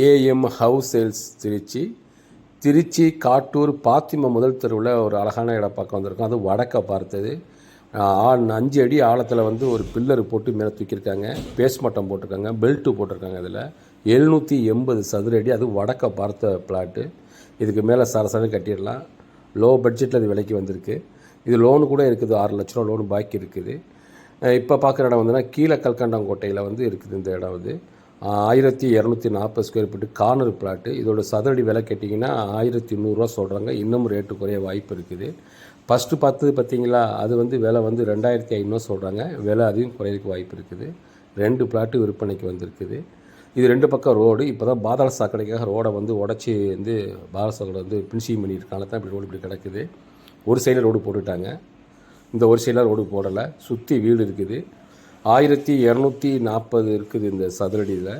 AM house sales Trichy. Trichy Kattur Fathima முதல் தெருவில் ஒரு அழகான இடம் பக்கம் வந்திருக்கோம். அது வடக்கை பார்த்தது. அஞ்சு அடி ஆழத்தில் வந்து ஒரு பில்லர் போட்டு மேலே தூக்கியிருக்காங்க. பேஸ் மட்டம் போட்டிருக்காங்க. பெல்ட்டு போட்டிருக்காங்க அதில் எழுநூற்றி எண்பது சதுர அடி. அது வடக்கை பார்த்த பிளாட்டு இதுக்கு மேலே சரசரம் கட்டிடலாம். லோ பட்ஜெட்டில் இது விலைக்கு வந்திருக்கு. இது லோனு கூட இருக்குது. ஆறு லட்ச ரூபா லோனு பாக்கி இருக்குது. இப்போ பார்க்குற இடம் வந்துன்னா கீழே கல்கண்டாங்கோட்டையில் வந்து இருக்குது இந்த இடம் வந்து ஆயிரத்தி இரநூத்தி நாற்பது ஸ்கொயர் ஃபீட்டு கார்னர் பிளாட்டு இதோட சதுரடி விலை கேட்டிங்கன்னா ஆயிரத்தி நூறுரூவா சொல்கிறாங்க இன்னும் ரேட்டு குறைய வாய்ப்பு இருக்குது. ஃபஸ்ட்டு பார்த்தது பார்த்தீங்களா அது வந்து விலை வந்து ரெண்டாயிரத்தி ஐநூறுவா சொல்கிறாங்க விலை அதையும் குறையறதுக்கு வாய்ப்பு இருக்குது. ரெண்டு பிளாட்டு விற்பனைக்கு வந்திருக்குது. இது ரெண்டு பக்கம் ரோடு இப்போ தான் பாதாள சாக்கடைக்காக ரோடை வந்து உடச்சி வந்து பாதாள சாக்கடை வந்து பினிஷிங் பண்ணியிருக்காங்க. தான் இப்படி ரோடு இப்படி கிடக்குது. ஒரு சைடில் ரோடு போட்டுட்டாங்க. இந்த ஒரு சைடில் ரோடு போடலை. சுற்றி வீடு இருக்குது. ஆயிரத்தி இரநூத்தி நாற்பது இருக்குது இந்த சதுரடியில்.